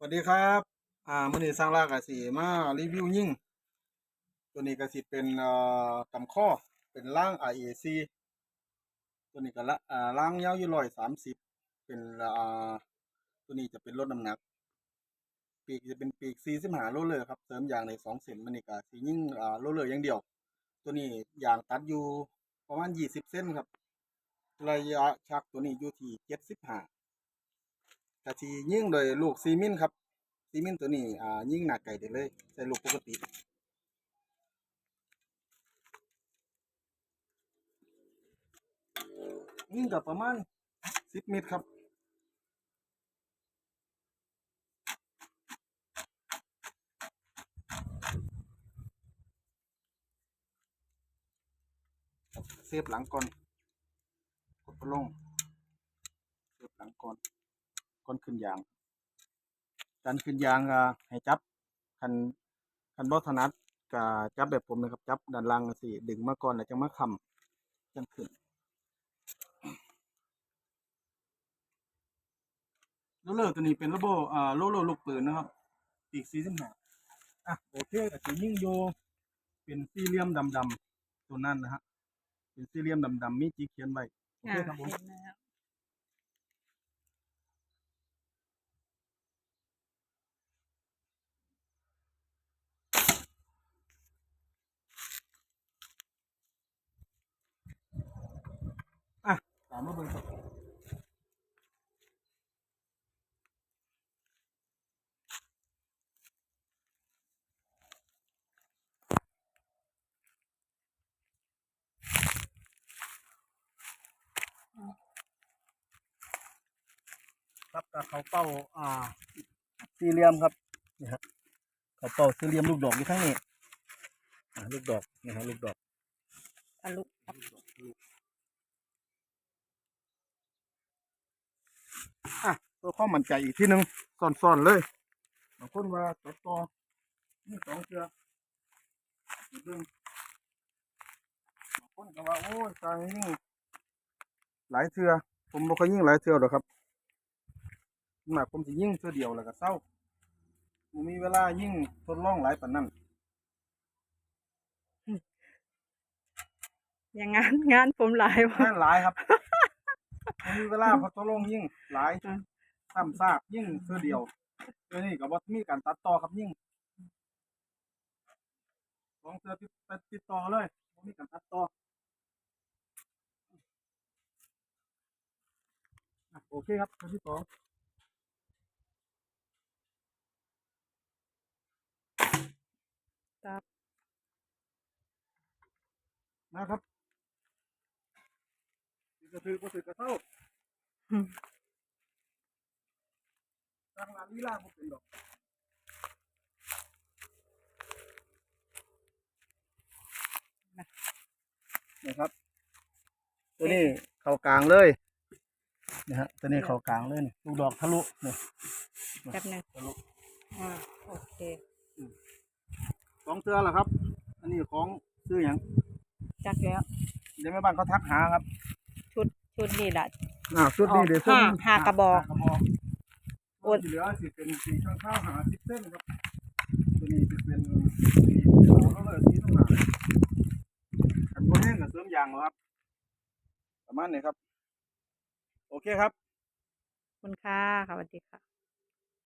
สวัสดีครับ อ่ามื่อนี้สร้างรากกสีมารีวิวยิ่ง ตัวนี้ก็สิเป็นเอ่อกำข้อ เป็นล่าง RAC ตัวนี้ก็ละอ่าล่างยาวอยู่ร้อยสามสิบ เป็นอ่าตัวนี้จะเป็นลดน้ำหนัก ปีกจะเป็นปีกสี่สิบห้าโลเลยครับ เสริมยางในสองเส้นมันนี่ก็สียิ่งอ่าโลเลยอย่างเดียว ตัวนี้ยางตัดอยู่ประมาณยี่สิบเส้นครับ ระยะชักตัวนี้อยู่ที่เจ็ดสิบห้า กะทียิ่งโดยลูกซีมินครับซีมินตัวนี้อ่ายิ่งหนักไก่ได้เลยใส่ลูกปกติยิ่งกับประมาณสิบเมตรครับเซฟหลังก่อน กดกระลงเซฟหลังก่อน ก้อนขึ้นยาง การขึ้นยางอะให้จับคันคันบ่ถนัดก็จับแบบผมนะครับ จับด้านล่างสิดึงมาก่อนแล้วจังมาคำจังขึ้นโรลเลอร์ตัวนี้เป็นระบบอ่าโรลเลอร์ลูกปืนนะครับปีกสี่สิบห้าอะโอเคก็จะยิ่งโยเป็นสี่เหลี่ยมดำๆตัวนั้นนะฮะเป็นสี่เหลี่ยมดำๆมีจีเขียนไว้โอเคครับผม เห็นแล้ว อะตามมาเบิ่งครับครับกับเขาเป้าอ่าสี่เหลี่ยมครับนี่ครับเขาเป้าสี่เหลี่ยมลูกดอกอยู่ข้างนี้อ่าลูกดอกนี่ฮะลูกดอกทะลุ อะตัวข้อมั่นใจอีกที่หนึ่งซ่อนๆเลยบางคนว่าตัดต่อนี่สองเชืออีกเรื่องบางคนก็ว่าโอ้ยตายยิ่งหลายเทือผมบ่เคยยิ่งหลายเทือหรอกครับส่วนมากผมจะยิ่งเทือเดียวแล้วก็เศร้าบ่มีเวลายิ่งทดลองหลายปานนั้นอย่างงานงานผมหลายว่ะแม่นหลายครับบ่มีเวลาพอทดลองยิ่งหลายอืม ซ้ำซากยิ่งเทือเดียวเดี๋ยวนี้ก็บ่มีการตัดต่อครับยิ่งสองเสือติดติดต่อเลยผมมีการตัดต่ออะโอเคครับตัวที่สองครับนะครับถือกระถือก็ถือกระเท่า อืม ทางร้านลีลาผมเป็นดอกนะครับ ตัวนี้เข้ากลางเลยนะฮะตัวนี้เข้ากลางเลยนี่ลูกดอกทะลุนี่แป๊บหนึงทะลุอ่าโอเคสองเสือเหรอครับ อันนี้ของซื้ออย่างจักแล้ว เดี๋ยวแม่บ้านเขาทักหาครับชุดชุดนี่แหละ อ่าชุดนี้เดี๋ยวส่งห้าห้ากระบอก ห้ากระบอกโอ้ยที่เหลือสิเป็นสีข้างข้าวหาสิบเส้นครับตัวนี้จะเป็นสีขาวแล้วเลยสีน้ำหนักขันโบแห้งกับเสริมยางเหรอครับ ประมาณนี้ครับ โอเคครับขอบคุณค่ะค่ะสวัสดีค่ะ